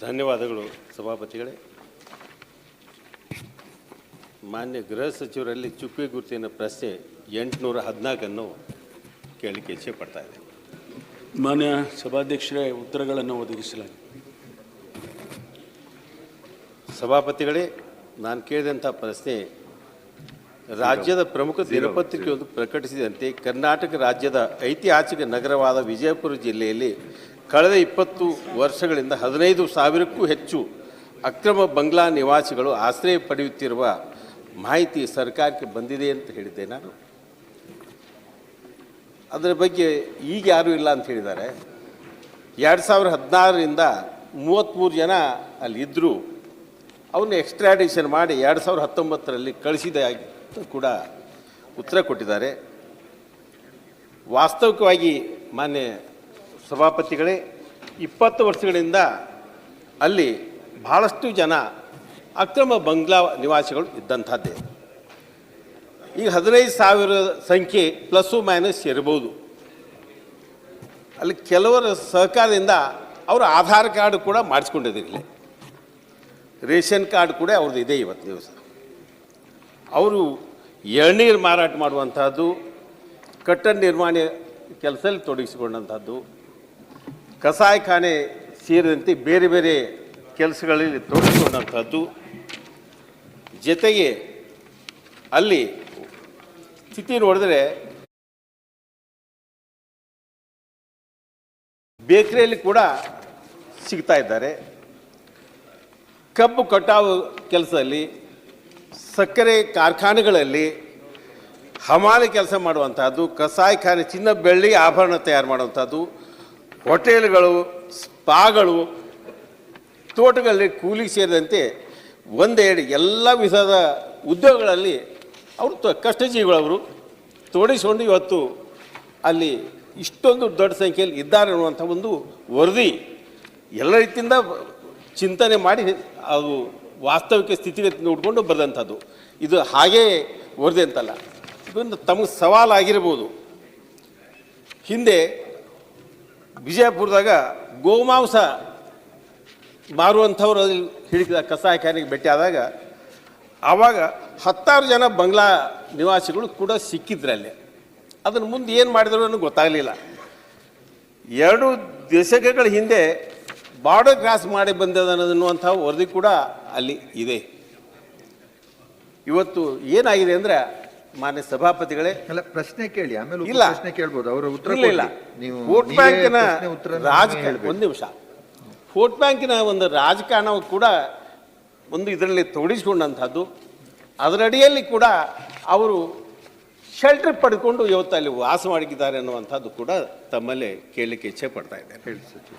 ಧನ್ಯವಾದಗಳು ಸಭಾಪತಿಗಳೇ. ಮಾನ್ಯ ಗೃಹ ಸಚಿವರಲ್ಲಿ ಚುಪ್ಪಿ ಗುರುತಿನ ಪ್ರಶ್ನೆ ಎಂಟುನೂರ ಹದಿನಾಲ್ಕನ್ನು ಕೇಳಿಕೆ ಇಚ್ಛೆ ಪಡ್ತಾ ಇದೆ ಮಾನ್ಯ ಸಭಾಧ್ಯಕ್ಷರೇ ಉತ್ತರಗಳನ್ನು ಒದಗಿಸಲಾಗಿದೆ. ಸಭಾಪತಿಗಳೇ ನಾನು ಕೇಳಿದಂಥ ಪ್ರಶ್ನೆ ರಾಜ್ಯದ ಪ್ರಮುಖ ದಿನಪತ್ರಿಕೆಯೊಂದು ಪ್ರಕಟಿಸಿದಂತೆ ಕರ್ನಾಟಕ ರಾಜ್ಯದ ಐತಿಹಾಸಿಕ ನಗರವಾದ ವಿಜಯಪುರ ಜಿಲ್ಲೆಯಲ್ಲಿ ಕಳೆದ ಇಪ್ಪತ್ತು ವರ್ಷಗಳಿಂದ ಹದಿನೈದು ಸಾವಿರಕ್ಕೂ ಹೆಚ್ಚು ಅಕ್ರಮ ಬಂಗ್ಲಾ ನಿವಾಸಿಗಳು ಆಶ್ರಯ ಪಡೆಯುತ್ತಿರುವ ಮಾಹಿತಿ ಸರ್ಕಾರಕ್ಕೆ ಬಂದಿದೆ ಅಂತ ಹೇಳಿದ್ದೆ ನಾನು. ಅದರ ಬಗ್ಗೆ ಈಗ ಯಾರೂ ಇಲ್ಲ ಅಂತ ಹೇಳಿದ್ದಾರೆ. ಎರಡು ಸಾವಿರದ ಹದಿನಾರರಿಂದ ಮೂವತ್ತ್ಮೂರು ಜನ ಅಲ್ಲಿ ಇದ್ದರು ಅವನ್ನ ಎಕ್ಸ್ಟ್ರಾಡಿಷನ್ ಮಾಡಿ ಎರಡು ಸಾವಿರದ ಹತ್ತೊಂಬತ್ತರಲ್ಲಿ ಕಳಿಸಿದೆ ಕೂಡ ಉತ್ತರ ಕೊಟ್ಟಿದ್ದಾರೆ. ವಾಸ್ತವಿಕವಾಗಿ ಮಾನ್ಯ ಸಭಾಪತಿಗಳೇ, ಇಪ್ಪತ್ತು ವರ್ಷಗಳಿಂದ ಅಲ್ಲಿ ಬಹಳಷ್ಟು ಜನ ಅಕ್ರಮ ಬಂಗ್ಲಾ ನಿವಾಸಿಗಳು ಇದ್ದಂಥದ್ದೇ. ಈಗ ಹದಿನೈದು ಸಾವಿರ ಸಂಖ್ಯೆ ಪ್ಲಸ್ಸು ಮೈನಸ್ ಇರಬಹುದು ಅಲ್ಲಿ ಕೆಲವರ ಸಹಕಾರದಿಂದ ಅವರು ಆಧಾರ್ ಕಾರ್ಡ್ ಕೂಡ ಮಾಡಿಸ್ಕೊಂಡಿದ್ದೀರಿ ರೇಷನ್ ಕಾರ್ಡ್ ಕೂಡ ಅವ್ರದ್ದು ಇದೆ ಇವತ್ತು ದಿವಸ. ಅವರು ಎಳ್ನೀರು ಮಾರಾಟ ಮಾಡುವಂಥದ್ದು ಕಟ್ಟಡ ನಿರ್ಮಾಣ ಕೆಲಸದಲ್ಲಿ ತೊಡಗಿಸಿಕೊಂಡಂಥದ್ದು ಕಸಾಯಿಖಾನೆ ಸೇರಿದಂತೆ ಬೇರೆ ಬೇರೆ ಕೆಲಸಗಳಲ್ಲಿ ತೊಡಗಿಸಿಕೊಂಡಂಥದ್ದು ಜೊತೆಗೆ ಅಲ್ಲಿ ಸ್ಥಿತಿ ನೋಡಿದ್ರೆ ಬೇಕರಿಯಲ್ಲಿ ಕೂಡ ಸಿಗ್ತಾ ಇದ್ದಾರೆ. ಕಬ್ಬು ಕಟಾವು ಕೆಲಸದಲ್ಲಿ ಸಕ್ಕರೆ ಕಾರ್ಖಾನೆಗಳಲ್ಲಿ ಹಮಾಲಿ ಕೆಲಸ ಮಾಡುವಂಥದ್ದು ಕಸಾಯಿಖಾನೆ ಚಿನ್ನ ಬೆಳ್ಳಿ ಆಭರಣ ತಯಾರು ಮಾಡುವಂಥದ್ದು ಹೋಟೆಲ್ಗಳು, ಸ್ಪಾಗಳು, ತೋಟಗಳಲ್ಲಿ ಕೂಲಿ ಸೇರಿದಂತೆ ಒಂದೆರಡು ಎಲ್ಲ ವಿಧದ ಉದ್ಯೋಗಗಳಲ್ಲಿ ಅವರು ತ, ಕಷ್ಟಜೀವಿಗಳವರು ತೋಡಿಸಿಕೊಂಡು ಇವತ್ತು ಅಲ್ಲಿ ಇಷ್ಟೊಂದು ದೊಡ್ಡ ಸಂಖ್ಯೆಯಲ್ಲಿ ಇದ್ದಾರೆ ಅನ್ನುವಂಥ ಒಂದು ವರದಿ ಎಲ್ಲ ರೀತಿಯಿಂದ ಚಿಂತನೆ ಮಾಡಿ ಅದು ವಾಸ್ತವಿಕ ಸ್ಥಿತಿಗತಿ ನೋಡಿಕೊಂಡು ಬರೆದಂಥದ್ದು. ಇದು ಹಾಗೇ ವರದಿ ಅಂತಲ್ಲ. ಇದೊಂದು ತಮಗೆ ಸವಾಲಾಗಿರ್ಬೋದು. ಹಿಂದೆ ವಿಜಯಪುರದಾಗ ಗೋಮಾಂಸ ಮಾರುವಂಥವ್ರು ಅಲ್ಲಿ ಹಿಡಿದ ಕಸಾಯಖಾನೆಗೆ ಭೇಟಿ ಆದಾಗ ಆವಾಗ ಹತ್ತಾರು ಜನ ಬಂಗ್ಲಾ ನಿವಾಸಿಗಳು ಕೂಡ ಸಿಕ್ಕಿದ್ರೆ ಅಲ್ಲಿ ಅದನ್ನು ಮುಂದೆ ಏನು ಮಾಡಿದ್ರು ಅನ್ನೋ ಗೊತ್ತಾಗಲಿಲ್ಲ. ಎರಡು ದಶಕಗಳ ಹಿಂದೆ ಬಾರ್ಡರ್ ಕ್ರಾಸ್ ಮಾಡಿ ಬಂದದ ಅನ್ನುವಂಥ ವರದಿ ಕೂಡ ಅಲ್ಲಿ ಇದೆ. ಇವತ್ತು ಏನಾಗಿದೆ ಅಂದರೆ ಮಾನ್ಯ ಸಭಾಪತಿಗಳೇ ಅಲ್ಲ ಪ್ರಶ್ನೆ ಕೇಳಿ ಆಮೇಲೆ ಇಲ್ಲ. ಪ್ರಶ್ನೆ ಕೇಳ್ಬೋದು ಅವರ ಉತ್ತರ ಇಲ್ಲ ನೀವು ವೋಟ್ ಬ್ಯಾಂಕಿನ ರಾಜಕಾರಣ ಒಂದು ನಿಮಿಷ. ವೋಟ್ ಬ್ಯಾಂಕಿನ ಒಂದು ರಾಜಕಾರಣ ಕೂಡ ಒಂದು ಇದರಲ್ಲಿ ತೊಡಿಸಿಕೊಂಡಂಥದ್ದು ಅದರಡಿಯಲ್ಲಿ ಕೂಡ ಅವರು ಶೆಲ್ಟರ್ ಪಡ್ಕೊಂಡು ಇವತ್ತು ಅಲ್ಲಿ ವಾಸ ಮಾಡಿದ್ದಾರೆ ಅನ್ನುವಂಥದ್ದು ಕೂಡ ತಮ್ಮಲ್ಲಿ ಕೇಳಲಿಕ್ಕೆ ಇಚ್ಛೆ ಪಡ್ತಾ ಇದ್ದೇನೆ. ಹೇಳಿ ಸಚಿವ.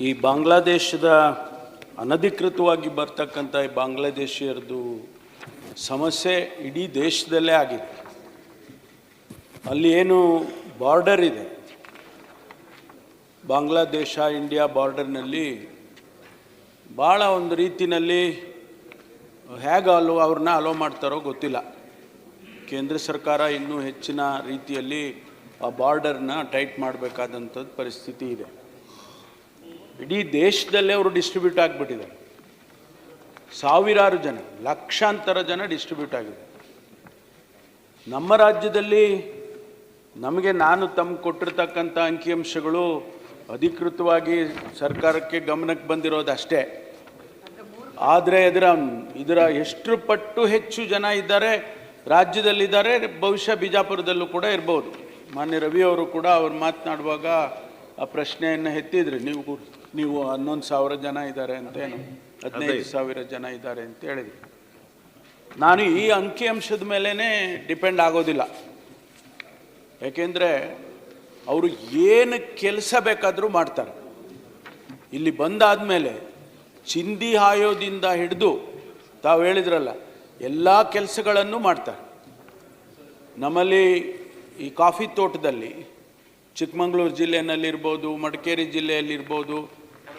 ಈ ಬಾಂಗ್ಲಾದೇಶದ ಅನಧಿಕೃತವಾಗಿ ಬರ್ತಕ್ಕಂಥ ಈ ಬಾಂಗ್ಲಾದೇಶಿಯರದು ಸಮಸ್ಯೆ ಇಡೀ ದೇಶದಲ್ಲೇ ಆಗಿದೆ. ಅಲ್ಲಿ ಏನು ಬಾರ್ಡರ್ ಇದೆ. ಬಾಂಗ್ಲಾದೇಶ ಇಂಡಿಯಾ ಬಾರ್ಡರ್ನಲ್ಲಿ ಭಾಳ ಒಂದು ರೀತಿಯಲ್ಲಿ ಹೇಗೆ ಅಲೋ ಅವ್ರನ್ನ ಅಲೋ ಮಾಡ್ತಾರೋ ಗೊತ್ತಿಲ್ಲ. ಕೇಂದ್ರ ಸರ್ಕಾರ ಇನ್ನೂ ಹೆಚ್ಚಿನ ರೀತಿಯಲ್ಲಿ ಆ ಬಾರ್ಡರ್ನ ಟೈಟ್ ಮಾಡಬೇಕಾದಂಥದ್ದು ಪರಿಸ್ಥಿತಿ ಇದೆ. ಇಡೀ ದೇಶದಲ್ಲೇ ಅವರು ಡಿಸ್ಟ್ರಿಬ್ಯೂಟ್ ಆಗಿಬಿಟ್ಟಿದ್ದಾರೆ. ಸಾವಿರಾರು ಜನ, ಲಕ್ಷಾಂತರ ಜನ ಡಿಸ್ಟ್ರಿಬ್ಯೂಟ್ ಆಗಿದೆ. ನಮ್ಮ ರಾಜ್ಯದಲ್ಲಿ ನಮಗೆ ನಾನು ತಮ್ಮ ಕೊಟ್ಟಿರ್ತಕ್ಕಂಥ ಅಂಕಿಅಂಶಗಳು ಅಧಿಕೃತವಾಗಿ ಸರ್ಕಾರಕ್ಕೆ ಗಮನಕ್ಕೆ ಬಂದಿರೋದಷ್ಟೇ. ಆದರೆ ಇದರ ಇದರ ಎಷ್ಟು ಪಟ್ಟು ಹೆಚ್ಚು ಜನ ಇದ್ದಾರೆ ರಾಜ್ಯದಲ್ಲಿದ್ದಾರೆ ಬಹುಶಃ ಬಿಜಾಪುರದಲ್ಲೂ ಕೂಡ ಇರ್ಬೋದು. ಮಾನ್ಯ ರವಿ ಅವರು ಕೂಡ ಅವ್ರು ಮಾತನಾಡುವಾಗ ಆ ಪ್ರಶ್ನೆಯನ್ನು ಎತ್ತಿದ್ರಿ. ನೀವು ನೀವು ಹನ್ನೊಂದು ಸಾವಿರ ಜನ ಇದ್ದಾರೆ ಅಂತೇನು ಹದಿನೈದು ಸಾವಿರ ಜನ ಇದ್ದಾರೆ ಅಂತ ಹೇಳಿದ್ರಿ. ನಾನು ಈ ಅಂಕಿಅಂಶದ ಮೇಲೇ ಡಿಪೆಂಡ್ ಆಗೋದಿಲ್ಲ. ಯಾಕೆಂದರೆ ಅವರು ಏನು ಕೆಲಸ ಬೇಕಾದರೂ ಮಾಡ್ತಾರೆ. ಇಲ್ಲಿ ಬಂದಾದ ಮೇಲೆ ಚಿಂದಿ ಹಾಯೋದಿಂದ ಹಿಡಿದು ತಾವು ಹೇಳಿದ್ರಲ್ಲ ಎಲ್ಲ ಕೆಲಸಗಳನ್ನು ಮಾಡ್ತಾರೆ. ನಮ್ಮಲ್ಲಿ ಈ ಕಾಫಿ ತೋಟದಲ್ಲಿ ಚಿಕ್ಕಮಗಳೂರು ಜಿಲ್ಲೆಯಲ್ಲಿರ್ಬೋದು ಮಡಿಕೇರಿ ಜಿಲ್ಲೆಯಲ್ಲಿರ್ಬೋದು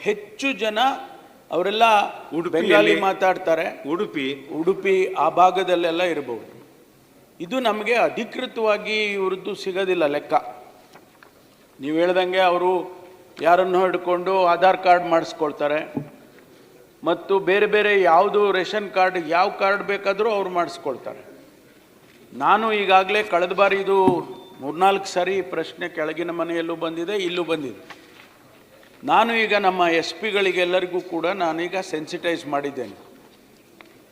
ಹೆಚ್ಚು ಜನ ಅವರೆಲ್ಲ ಬೆಂಗಾಲಿ ಮಾತಾಡ್ತಾರೆ. ಉಡುಪಿ. ಉಡುಪಿ ಆ ಭಾಗದಲ್ಲೆಲ್ಲ ಇರಬಹುದು ಇದು ನಮಗೆ ಅಧಿಕೃತವಾಗಿ ಇವ್ರದ್ದು ಸಿಗೋದಿಲ್ಲ ಲೆಕ್ಕ. ನೀವು ಹೇಳ್ದಂಗೆ ಅವರು ಯಾರನ್ನು ಹಿಡ್ಕೊಂಡು ಆಧಾರ್ ಕಾರ್ಡ್ ಮಾಡಿಸ್ಕೊಳ್ತಾರೆ. ಮತ್ತು ಬೇರೆ ಬೇರೆ ಯಾವುದು ರೇಷನ್ ಕಾರ್ಡ್ ಯಾವ ಕಾರ್ಡ್ ಬೇಕಾದರೂ ಅವ್ರು ಮಾಡಿಸ್ಕೊಳ್ತಾರೆ. ನಾನು ಈಗಾಗಲೇ ಕಳೆದ ಬಾರಿ ಇದು ಮೂರ್ನಾಲ್ಕು ಸಾರಿ ಪ್ರಶ್ನೆ ಕೆಳಗಿನ ಮನೆಯಲ್ಲೂ ಬಂದಿದೆ, ಇಲ್ಲೂ ಬಂದಿದೆ. ನಾನು ಈಗ ನಮ್ಮ ಎಸ್ ಪಿಗಳಿಗೆಲ್ಲರಿಗೂ ಕೂಡ ನಾನೀಗ ಸೆನ್ಸಿಟೈಸ್ ಮಾಡಿದ್ದೇನೆ.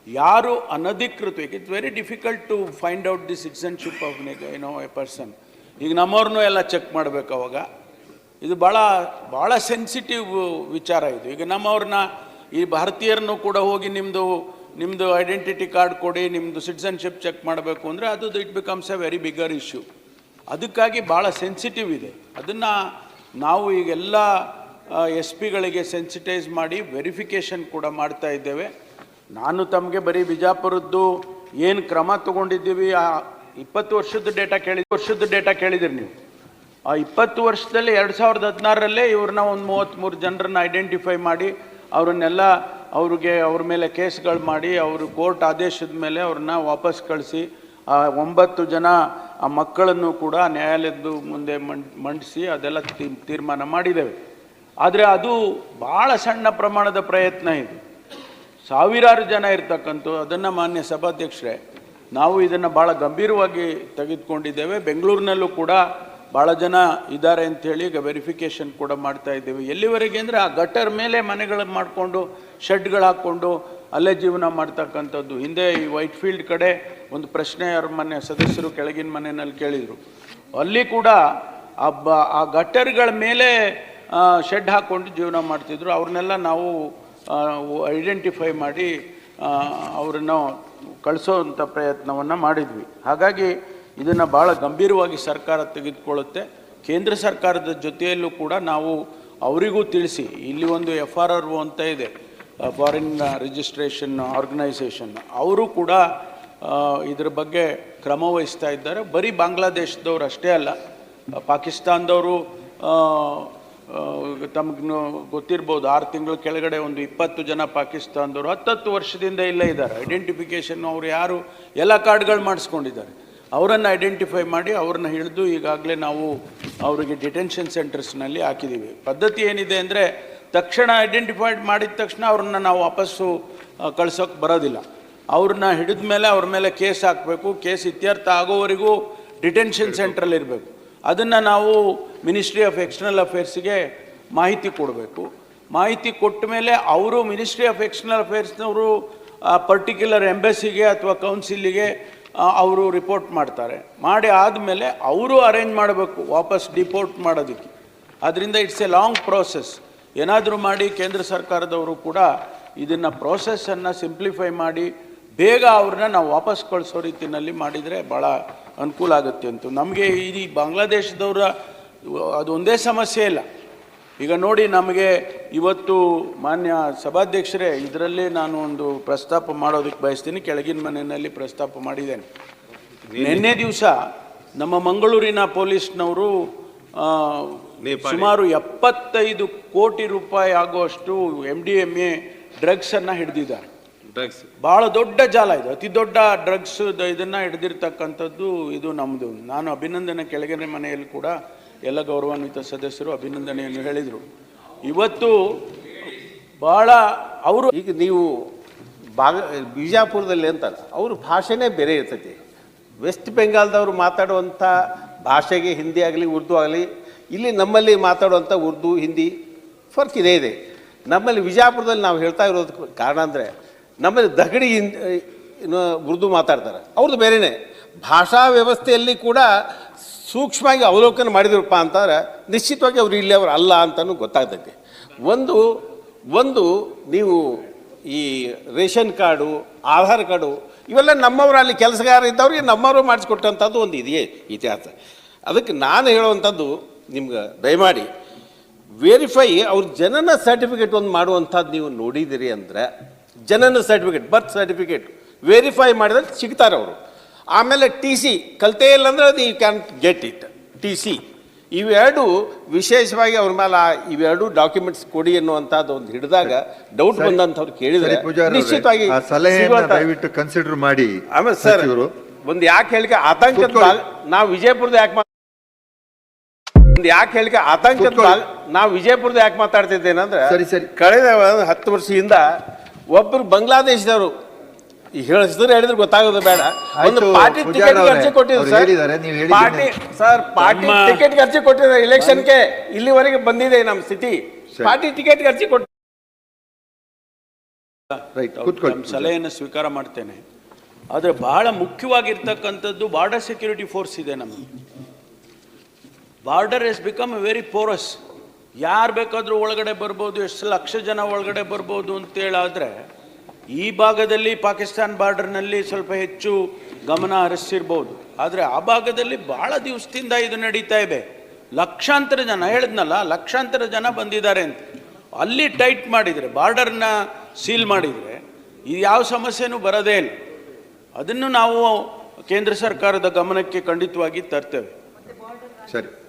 ಯಾರು ಅನಧಿಕೃತ it's very difficult to find out the citizenship of ಏನೋ ಎ ಪರ್ಸನ್ ಈಗ ನಮ್ಮವ್ರನ್ನೂ ಎಲ್ಲ ಚೆಕ್ ಮಾಡಬೇಕು ಅವಾಗ. ಇದು ಭಾಳ ಭಾಳ ಸೆನ್ಸಿಟಿವ್ ವಿಚಾರ ಇದು. ಈಗ ನಮ್ಮವ್ರನ್ನ ಈ ಭಾರತೀಯರನ್ನು ಕೂಡ ಹೋಗಿ ನಿಮ್ಮದು ನಿಮ್ಮದು ಐಡೆಂಟಿಟಿ ಕಾರ್ಡ್ ಕೊಡಿ ನಿಮ್ಮದು ಸಿಟಿಸನ್ಶಿಪ್ ಚೆಕ್ ಮಾಡಬೇಕು ಅಂದರೆ ಅದು it becomes a very bigger issue ಅದಕ್ಕಾಗಿ ಭಾಳ ಸೆನ್ಸಿಟಿವ್ ಇದೆ. ಅದನ್ನು ನಾವು ಈಗೆಲ್ಲ ಎಸ್ ಪಿಗಳಿಗೆ ಸೆನ್ಸಿಟೈಸ್ ಮಾಡಿ ವೆರಿಫಿಕೇಷನ್ ಕೂಡ ಮಾಡ್ತಾ ಇದ್ದೇವೆ. ನಾನು ತಮಗೆ ಬರೀ ಬಿಜಾಪುರದ್ದು ಏನು ಕ್ರಮ ತಗೊಂಡಿದ್ದೀವಿ, ಆ ಇಪ್ಪತ್ತು ವರ್ಷದ ಡೇಟಾ ಕೇಳಿ ವರ್ಷದ ಡೇಟಾ ಕೇಳಿದಿರಿ ನೀವು. ಆ ಇಪ್ಪತ್ತು ವರ್ಷದಲ್ಲಿ ಎರಡು ಸಾವಿರದ ಹದಿನಾರರಲ್ಲೇ ಇವ್ರನ್ನ ಒಂದು ಮೂವತ್ತ್ಮೂರು ಜನರನ್ನ ಐಡೆಂಟಿಫೈ ಮಾಡಿ ಅವರನ್ನೆಲ್ಲ ಅವ್ರಿಗೆ ಅವ್ರ ಮೇಲೆ ಕೇಸ್ಗಳು ಮಾಡಿ ಅವರು ಕೋರ್ಟ್ ಆದೇಶದ ಮೇಲೆ ಅವ್ರನ್ನ ವಾಪಸ್ ಕಳಿಸಿ, ಆ ಒಂಬತ್ತು ಜನ ಆ ಮಕ್ಕಳನ್ನು ಕೂಡ ನ್ಯಾಯಾಲಯದ ಮುಂದೆ ಮಂಡ್, ಮಂಡಿಸಿ ಅದೆಲ್ಲ ತೀರ್ಮಾನ ಮಾಡಿದ್ದೇವೆ. ಆದರೆ ಅದು ಭಾಳ ಸಣ್ಣ ಪ್ರಮಾಣದ ಪ್ರಯತ್ನ ಇದು. ಸಾವಿರಾರು ಜನ ಇರ್ತಕ್ಕಂಥ ಅದನ್ನು ಮಾನ್ಯ ಸಭಾಧ್ಯಕ್ಷರೇ, ನಾವು ಇದನ್ನು ಭಾಳ ಗಂಭೀರವಾಗಿ ತೆಗೆದುಕೊಂಡಿದ್ದೇವೆ. ಬೆಂಗಳೂರಿನಲ್ಲೂ ಕೂಡ ಭಾಳ ಜನ ಇದ್ದಾರೆ ಅಂಥೇಳಿ ಈಗ ವೆರಿಫಿಕೇಷನ್ ಕೂಡ ಮಾಡ್ತಾ ಇದ್ದೇವೆ. ಎಲ್ಲಿವರೆಗೆ ಅಂದರೆ ಆ ಗಟ್ಟರ್ ಮೇಲೆ ಮನೆಗಳನ್ನು ಮಾಡಿಕೊಂಡು ಶೆಡ್ಗಳು ಹಾಕ್ಕೊಂಡು ಅಲ್ಲೇ ಜೀವನ ಮಾಡ್ತಕ್ಕಂಥದ್ದು. ಹಿಂದೆ ಈ ವೈಟ್ ಫೀಲ್ಡ್ ಕಡೆ ಒಂದು ಪ್ರಶ್ನೆ ಅವ್ರ ಮನೆ, ಸದಸ್ಯರು ಕೆಳಗಿನ ಮನೆಯಲ್ಲಿ ಕೇಳಿದರು. ಅಲ್ಲಿ ಕೂಡ ಆ ಬ, ಆ ಗಟ್ಟರ್ಗಳ ಮೇಲೆ ಶೆಡ್ ಹಾಕ್ಕೊಂಡು ಜೀವನ ಮಾಡ್ತಿದ್ರು. ಅವ್ರನ್ನೆಲ್ಲ ನಾವು ಐಡೆಂಟಿಫೈ ಮಾಡಿ ಅವ್ರನ್ನ ಕಳಿಸೋ ಅಂಥ ಪ್ರಯತ್ನವನ್ನು ಮಾಡಿದ್ವಿ. ಹಾಗಾಗಿ ಇದನ್ನು ಭಾಳ ಗಂಭೀರವಾಗಿ ಸರ್ಕಾರ ತೆಗೆದುಕೊಳ್ಳುತ್ತೆ. ಕೇಂದ್ರ ಸರ್ಕಾರದ ಜೊತೆಯಲ್ಲೂ ಕೂಡ ನಾವು ಅವರಿಗೂ ತಿಳಿಸಿ, ಇಲ್ಲಿ ಒಂದು ಎಫ್ ಆರ್ ಆರ್ ಅಂತ ಇದೆ ಫಾರಿನ್ ರಿಜಿಸ್ಟ್ರೇಷನ್ ಆರ್ಗನೈಸೇಷನ್ ಅವರು ಕೂಡ ಇದ್ರ ಬಗ್ಗೆ ಕ್ರಮ ವಹಿಸ್ತಾ ಇದ್ದಾರೆ. ಬರೀ ಬಾಂಗ್ಲಾದೇಶದವ್ರು ಅಷ್ಟೇ ಅಲ್ಲ ಪಾಕಿಸ್ತಾನದವರು ತಮಗೆ ಗೊತ್ತಿರ್ಬೋದು, ಆರು ತಿಂಗಳ ಕೆಳಗಡೆ ಒಂದು ಇಪ್ಪತ್ತು ಜನ ಪಾಕಿಸ್ತಾನದವರು, ಹತ್ತತ್ತು ವರ್ಷದಿಂದ ಇಲ್ಲೇ ಇದ್ದಾರೆ. ಐಡೆಂಟಿಫಿಕೇಷನ್ ಅವರು ಯಾರು, ಎಲ್ಲ ಕಾರ್ಡ್ಗಳು ಮಾಡಿಸ್ಕೊಂಡಿದ್ದಾರೆ. ಅವರನ್ನು ಐಡೆಂಟಿಫೈ ಮಾಡಿ ಅವ್ರನ್ನ ಹಿಡಿದು ಈಗಾಗಲೇ ನಾವು ಅವರಿಗೆ ಡಿಟೆನ್ಷನ್ ಸೆಂಟರ್ಸ್ನಲ್ಲಿ ಹಾಕಿದ್ದೀವಿ ಪದ್ಧತಿ ಏನಿದೆ ಅಂದರೆ ತಕ್ಷಣ ಐಡೆಂಟಿಫೈಡ್ ಮಾಡಿದ ತಕ್ಷಣ ಅವ್ರನ್ನ ನಾವು ವಾಪಸ್ಸು ಕಳ್ಸೋಕ್ಕೆ ಬರೋದಿಲ್ಲ. ಅವ್ರನ್ನ ಹಿಡಿದ ಮೇಲೆ ಅವ್ರ ಮೇಲೆ ಕೇಸ್ ಹಾಕಬೇಕು. ಕೇಸ್ ಇತ್ಯರ್ಥ ಆಗೋವರೆಗೂ ಡಿಟೆನ್ಷನ್ ಸೆಂಟ್ರಲ್ಲಿ ಇರಬೇಕು. ಅದನ್ನು ನಾವು ಮಿನಿಸ್ಟ್ರಿ ಆಫ್ ಎಕ್ಸ್ಟರ್ನಲ್ ಅಫೇರ್ಸ್ಗೆ ಮಾಹಿತಿ ಕೊಡಬೇಕು. ಮಾಹಿತಿ ಕೊಟ್ಟ ಮೇಲೆ ಅವರು ಮಿನಿಸ್ಟ್ರಿ ಆಫ್ ಎಕ್ಸ್ಟರ್ನಲ್ ಅಫೇರ್ಸ್ನವರು ಆ ಪರ್ಟಿಕ್ಯುಲರ್ ಎಂಬಸಿಗೆ ಅಥವಾ ಕೌನ್ಸಿಲಿಗೆ ಅವರು ರಿಪೋರ್ಟ್ ಮಾಡ್ತಾರೆ. ಮಾಡಿ ಆದಮೇಲೆ ಅವರು ಅರೇಂಜ್ ಮಾಡಬೇಕು, ವಾಪಸ್ ಡಿಪೋರ್ಟ್ ಮಾಡೋದಕ್ಕೆ. ಅದರಿಂದ ಇಟ್ಸ್ ಎ ಲಾಂಗ್ ಪ್ರೋಸೆಸ್ ಏನಾದರೂ ಮಾಡಿ ಕೇಂದ್ರ ಸರ್ಕಾರದವರು ಕೂಡ ಇದನ್ನು ಪ್ರೋಸೆಸ್ಸನ್ನು ಸಿಂಪ್ಲಿಫೈ ಮಾಡಿ ಬೇಗ ಅವ್ರನ್ನ ನಾವು ವಾಪಸ್ ಕಳಿಸೋ ರೀತಿಯಲ್ಲಿ ಮಾಡಿದರೆ ಭಾಳ ಅನುಕೂಲ ಆಗುತ್ತೆ ಅಂತ. ನಮಗೆ ಈ ಬಾಂಗ್ಲಾದೇಶದವರ ಅದೊಂದೇ ಸಮಸ್ಯೆ ಇಲ್ಲ. ಈಗ ನೋಡಿ ನಮಗೆ ಇವತ್ತು ಮಾನ್ಯ ಸಭಾಧ್ಯಕ್ಷರೇ ಇದರಲ್ಲಿ ನಾನು ಒಂದು ಪ್ರಸ್ತಾಪ ಮಾಡೋದಕ್ಕೆ ಬಯಸ್ತೀನಿ. ಕೆಳಗಿನ ಮನೆಯಲ್ಲಿ ಪ್ರಸ್ತಾಪ ಮಾಡಿದ್ದೇನೆ. ನಿನ್ನೆ ದಿವಸ ನಮ್ಮ ಮಂಗಳೂರಿನ ಪೊಲೀಸ್ನವರು ಸುಮಾರು ಎಪ್ಪತ್ತೈದು ಕೋಟಿ ರೂಪಾಯಿ ಆಗುವಷ್ಟು ಎಂ ಡಿ ಎಂ ಎ ಡ್ರಗ್ಸನ್ನು ಹಿಡಿದಿದ್ದಾರೆ. ಡ್ರಗ್ಸ್ ಭಾಳ ದೊಡ್ಡ ಜಾಲ ಇದು. ಅತಿ ದೊಡ್ಡ ಡ್ರಗ್ಸ್ ಇದನ್ನು ಹಿಡಿದಿರ್ತಕ್ಕಂಥದ್ದು ಇದು ನಮ್ಮದು ನಾನು ಅಭಿನಂದನೆ ಕೆಳಗಿನ ಮನೆಯಲ್ಲಿ ಕೂಡ ಎಲ್ಲ ಗೌರವಾನ್ವಿತ ಸದಸ್ಯರು ಅಭಿನಂದನೆಯನ್ನು ಹೇಳಿದರು. ಇವತ್ತು ಭಾಳ ಅವರು ಈಗ ನೀವು ಭಾಗ, ಬಿಜಾಪುರದಲ್ಲಿ ಅಂತಾರೆ ಅವ್ರ ಭಾಷೆನೇ ಬೇರೆ ಇರ್ತೈತಿ. ವೆಸ್ಟ್ ಬೆಂಗಾಲ್ದವ್ರು ಮಾತಾಡುವಂಥ ಭಾಷೆಗೆ ಹಿಂದಿ ಆಗಲಿ, ಉರ್ದು ಆಗಲಿ, ಇಲ್ಲಿ ನಮ್ಮಲ್ಲಿ ಮಾತಾಡುವಂಥ ಉರ್ದು, ಹಿಂದಿ ಫರ್ಕ್ ಇದೇ ಇದೆ. ನಮ್ಮಲ್ಲಿ ವಿಜಾಪುರದಲ್ಲಿ ನಾವು ಹೇಳ್ತಾ ಇರೋದಕ್ಕೆ ಕಾರಣ ಅಂದರೆ, ನಮ್ಮಲ್ಲಿ ದಗಡಿ ಉರ್ದು ಮಾತಾಡ್ತಾರೆ. ಅವ್ರದ್ದು ಬೇರೆಯೇ ಭಾಷಾ ವ್ಯವಸ್ಥೆಯಲ್ಲಿ ಕೂಡ ಸೂಕ್ಷ್ಮವಾಗಿ ಅವಲೋಕನ ಮಾಡಿದ್ರಪ್ಪ ಅಂತಂದ್ರೆ ನಿಶ್ಚಿತವಾಗಿ ಅವರು ಇಲ್ಲಿ ಅವರು ಅಲ್ಲ ಅಂತಲೂ ಗೊತ್ತಾಗ್ತೈತಿ. ಒಂದು ಒಂದು ನೀವು ಈ ರೇಷನ್ ಕಾರ್ಡು, ಆಧಾರ್ ಕಾರ್ಡು ಇವೆಲ್ಲ ನಮ್ಮವರು ಅಲ್ಲಿ ಕೆಲಸಗಾರ ಇದ್ದವ್ರಿಗೆ ನಮ್ಮವರು ಮಾಡಿಸ್ಕೊಟ್ಟಂಥದ್ದು ಒಂದು ಇದೆಯೇ ಇತಿಹಾಸ. ಅದಕ್ಕೆ ನಾನು ಹೇಳುವಂಥದ್ದು ನಿಮ್ಗೆ ದಯಮಾಡಿ ವೆರಿಫೈ ಅವ್ರ ಜನನ ಸರ್ಟಿಫಿಕೇಟ್ ಒಂದು ಮಾಡುವಂಥದ್ದು ನೀವು ನೋಡಿದಿರಿ ಅಂದರೆ, ಜನನ ಸರ್ಟಿಫಿಕೇಟ್ ಬರ್ತ್ ಸರ್ಟಿಫಿಕೇಟ್ ವೆರಿಫೈ ಮಾಡಿದ್ರೆ ಸಿಗ್ತಾರೆ ಅವರು. ಆಮೇಲೆ ಟಿ ಸಿ ಕಲಿತೇ ಇಲ್ಲ ಅಂದರೆ ಅದು you can get it T C. ಇವೆರಡು ವಿಶೇಷವಾಗಿ ಅವ್ರ ಮೇಲೆ ಆ ಇವೆರಡು ಡಾಕ್ಯುಮೆಂಟ್ಸ್ ಕೊಡಿ ಅನ್ನುವಂಥದ್ದು ಒಂದು ಹಿಡಿದಾಗ ಡೌಟ್ ಬಂದಂಥವ್ರು ಕೇಳಿದರೆ ನಿಶ್ಚಿತವಾಗಿ ದಯವಿಟ್ಟು ಕನ್ಸಿಡರ್ ಮಾಡಿ ಆಮೇಲೆ ಸರ್ ಇವರು ಒಂದು ಯಾಕೆ ಹೇಳಿಕೆ ಆತಂಕ ನಾವು ವಿಜಯಪುರದ ಯಾಕೆ ಒಂದು ಯಾಕೆ ಹೇಳಿಕೆ ಆತಂಕ ನಾವು ವಿಜಯಪುರದ ಯಾಕೆ ಮಾತಾಡ್ತಿದ್ದೇನಂದ್ರೆ ಸರಿ, ಸರಿ. ಕಳೆದ ಹತ್ತು ವರ್ಷದಿಂದ ಒಬ್ಬರು ಬಾಂಗ್ಲಾದೇಶದವರು ಈ ಹೇಳಿಸಿದ್ರೆ ಹೇಳಿದ್ರೆ ಗೊತ್ತಾಗೋದು ಬೇಡ. ಒಂದು ಆಯ್ತು, ಪಾರ್ಟಿ ಪೂಜಾರಿ ಟಿಕೆಟ್ ಅವರೇ, ಅರ್ಜಿ ಕೊಟ್ಟಿದ್ರು ಅವ್ರು ಸರ್. ಹೇಳಿದ್ದಾರೆ, ನೀವು ಪಾರ್ಟಿ ಸರ್ ಪಾರ್ಟಿ ನಮ್ಮ- ಟಿಕೆಟ್ ಅರ್ಜಿ ಕೊಟ್ಟಿದ್ದಾರೆ. ಇಲೆಕ್ಷನ್ಗೆ ಇಲ್ಲಿವರೆಗೆ ಬಂದಿದೆ ನಮ್ಮ ಸ್ಥಿತಿ ಸರಿ. ಪಾರ್ಟಿ ಟಿಕೆಟ್ ಅರ್ಜಿ ಕೊಟ್ಟು ರೈಟ್ ಕೂತ್ಕೊಳ್ಳಿ. ಸಲಹೆಯನ್ನು ಸ್ವೀಕಾರ ಮಾಡ್ತೇನೆ. ಆದರೆ ಬಹಳ ಮುಖ್ಯವಾಗಿರ್ತಕ್ಕಂಥದ್ದು ಬಾರ್ಡರ್ ಸೆಕ್ಯೂರಿಟಿ ಫೋರ್ಸ್ ಇದೆ ನಮಗೆ border is become very porous ಯಾರು ಬೇಕಾದರೂ ಒಳಗಡೆ ಬರ್ಬೋದು ಎಷ್ಟು ಲಕ್ಷ ಜನ ಒಳಗಡೆ ಬರ್ಬೋದು ಅಂತೇಳಾದರೆ ಈ ಭಾಗದಲ್ಲಿ ಪಾಕಿಸ್ತಾನ್ ಬಾರ್ಡರ್ನಲ್ಲಿ ಸ್ವಲ್ಪ ಹೆಚ್ಚು ಗಮನ ಹರಿಸಿರ್ಬೋದು ಆದರೆ ಆ ಭಾಗದಲ್ಲಿ ಬಹಳ ದಿವಸದಿಂದ ಇದು ನಡೀತಾ ಇದೆ. ಲಕ್ಷಾಂತರ ಜನ, ಹೇಳಿದ್ನಲ್ಲ, ಲಕ್ಷಾಂತರ ಜನ ಬಂದಿದ್ದಾರೆ ಅಂತ. ಅಲ್ಲಿ ಟೈಟ್ ಮಾಡಿದರೆ, ಬಾರ್ಡರ್ನ ಸೀಲ್ ಮಾಡಿದರೆ ಇದು ಯಾವ ಸಮಸ್ಯೆನೂ ಬರೋದೇ ಇಲ್ಲ. ಅದನ್ನು ನಾವು ಕೇಂದ್ರ ಸರ್ಕಾರದ ಗಮನಕ್ಕೆ ಖಂಡಿತವಾಗಿ ತರ್ತೇವೆ. ಸರಿ.